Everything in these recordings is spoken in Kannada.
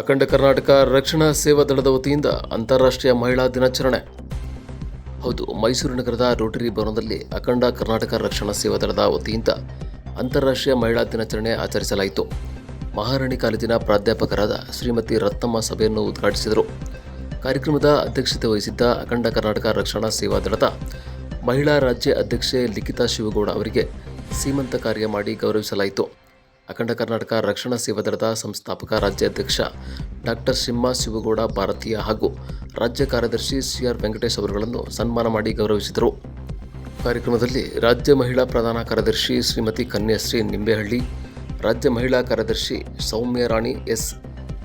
ಅಖಂಡ ಕರ್ನಾಟಕ ರಕ್ಷಣಾ ಸೇವಾ ದಳದ ವತಿಯಿಂದ ಅಂತಾರಾಷ್ಟ್ರೀಯ ಮಹಿಳಾ ದಿನಾಚರಣೆ. ಹೌದು, ಮೈಸೂರು ನಗರದ ರೋಟರಿ ಭವನದಲ್ಲಿ ಅಖಂಡ ಕರ್ನಾಟಕ ರಕ್ಷಣಾ ಸೇವಾ ದಳದ ವತಿಯಿಂದ ಅಂತಾರಾಷ್ಟ್ರೀಯ ಮಹಿಳಾ ದಿನಾಚರಣೆ ಆಚರಿಸಲಾಯಿತು. ಮಹಾರಾಣಿ ಕಾಲೇಜಿನ ಪ್ರಾಧ್ಯಾಪಕರಾದ ಶ್ರೀಮತಿ ರತ್ನಮ್ಮ ಸಭೆಯನ್ನು ಉದ್ಘಾಟಿಸಿದರು. ಕಾರ್ಯಕ್ರಮದ ಅಧ್ಯಕ್ಷತೆ ವಹಿಸಿದ್ದ ಅಖಂಡ ಕರ್ನಾಟಕ ರಕ್ಷಣಾ ಸೇವಾ ದಳದ ಮಹಿಳಾ ರಾಜ್ಯ ಅಧ್ಯಕ್ಷೆ ಲಿಖಿತಾ ಶಿವಗೌಡ ಅವರಿಗೆ ಸೀಮಂತ ಕಾರ್ಯ ಮಾಡಿ ಗೌರವಿಸಲಾಯಿತು. ಅಖಂಡ ಕರ್ನಾಟಕ ರಕ್ಷಣಾ ಸೇವಾ ದಳದ ಸಂಸ್ಥಾಪಕ ರಾಜ್ಯಾಧ್ಯಕ್ಷ ಡಾಕ್ಟರ್ ಸಿಂಹ ಶಿವಗೌಡ ಭಾರತೀಯ ಹಾಗೂ ರಾಜ್ಯ ಕಾರ್ಯದರ್ಶಿ ಸಿಆರ್ ವೆಂಕಟೇಶ್ ಅವರುಗಳನ್ನು ಸನ್ಮಾನ ಮಾಡಿ ಗೌರವಿಸಿದರು. ಕಾರ್ಯಕ್ರಮದಲ್ಲಿ ರಾಜ್ಯ ಮಹಿಳಾ ಪ್ರಧಾನ ಕಾರ್ಯದರ್ಶಿ ಶ್ರೀಮತಿ ಕನ್ಯಾಶ್ರೀ ನಿಂಬೆಹಳ್ಳಿ, ರಾಜ್ಯ ಮಹಿಳಾ ಕಾರ್ಯದರ್ಶಿ ಸೌಮ್ಯ ರಾಣಿ ಎಸ್.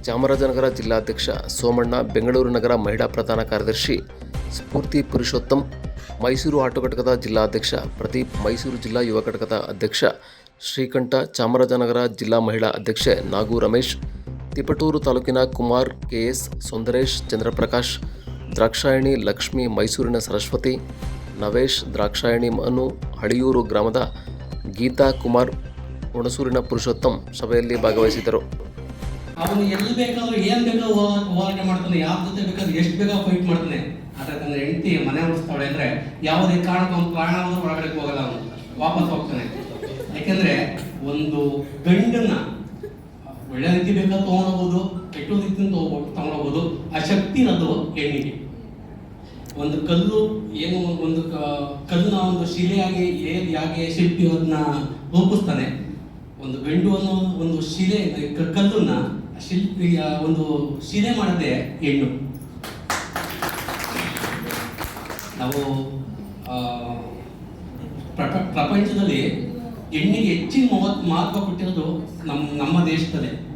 ಚಾಮರಾಜನಗರ ಜಿಲ್ಲಾಧ್ಯಕ್ಷ ಸೋಮಣ್ಣ, ಬೆಂಗಳೂರು ನಗರ ಮಹಿಳಾ ಪ್ರಧಾನ ಕಾರ್ಯದರ್ಶಿ ಸ್ಫೂರ್ತಿ ಪುರುಷೋತ್ತಮ್, ಮೈಸೂರು ಆಟೋ ಘಟಕದ ಜಿಲ್ಲಾಧ್ಯಕ್ಷ ಪ್ರದೀಪ್, ಮೈಸೂರು ಜಿಲ್ಲಾ ಯುವ ಘಟಕದ ಅಧ್ಯಕ್ಷ ಶ್ರೀಕಂಠ ಚಾಮರಾಜನಗರ ಜಿಲ್ಲಾ ಮಹಿಳಾ ಅಧ್ಯಕ್ಷೆ ನಾಗು ರಮೇಶ್, ತಿಪಟೂರು ತಾಲೂಕಿನ ಕುಮಾರ್ ಕೆಎಸ್ ಸುಂದರೇಶ್, ಚಂದ್ರಪ್ರಕಾಶ್, ದ್ರಾಕ್ಷಾಯಣಿ ಲಕ್ಷ್ಮಿ ಮೈಸೂರಿನ ಸರಸ್ವತಿ, ನವೇಶ್, ದ್ರಾಕ್ಷಾಯಣಿ ಮನು, ಹಳಿಯೂರು ಗ್ರಾಮದ ಗೀತಾ ಕುಮಾರ್, ಹುಣಸೂರಿನ ಪುರುಷೋತ್ತಮ್ ಸಭೆಯಲ್ಲಿ ಭಾಗವಹಿಸಿದರು ಅವನು ಎಲ್ಲಿ ಬೇಕಾದ್ರೂ ಏನ್ ಬೇಕಾದ್ರೂ ಹೋರಾಟ ಮಾಡ್ತಾನೆ ಯಾವ ಜೊತೆ ಬೇಕಾದ್ರೂ ಎಷ್ಟು ಬೇಕಾದ್ರೂ ಫೈಟ್ ಮಾಡ್ತಾನೆ. ಆದ್ರೆ ಹೆಂಡತಿ ಮನೆ ಉಳಿಸ್ತಾಳೆ ಅಂದ್ರೆ ಯಾವುದೇ ಕಾರಣಕ್ಕೂ ಅವ್ನು ಪ್ರಾಣ ಹೋದ್ರೂ ಒಳಗಡೆ ಹೋಗಲ್ಲ ಅವನು. ವಾಪಸ್ ಹೋಗ್ತಾನೆ. ಯಾಕಂದ್ರೆ ಒಂದು ಗಂಡನ್ನ ಒಳ್ಳೆ ರೀತಿ ಬೇಕಾದ ತಗೊಂಡೋಗ್ಬೋದು, ಕೆಟ್ಟ ರೀತಿ ತಗೊಂಡೋಗ್ಬೋದು, ಆ ಶಕ್ತಿ ಅದು ಹೆಣ್ಣಿಗೆ. ಒಂದು ಕಲ್ಲು ಏನು ಒಂದು ಕಲ್ಲು ಒಂದು ಶಿಲೆಯಾಗಿ ಹೇಗೆ ಯಾಕೆ ಶಿಲ್ಪಿ ಅದನ್ನ ರೂಪಿಸ್ತಾನೆ. ಒಂದು ಗಂಡು ಅನ್ನೋ ಒಂದು ಶಿಲೆ ಕಲ್ಲನ್ನ ಶಿಲ್ಪಿ ಒಂದು ಶಿಲೆ ಮಾಡಿದೆ ಹೆಣ್ಣು. ನಾವು ಪ್ರಪ- ಪ್ರಪಂಚದಲ್ಲಿ ಹೆಣ್ಣಿಗೆ ಹೆಚ್ಚಿನ ಮಹತ್- ಮಹತ್ವ ಕೊಟ್ಟಿರೋದು ನಮ್ಮ ನಮ್ಮ ದೇಶದಲ್ಲೇ.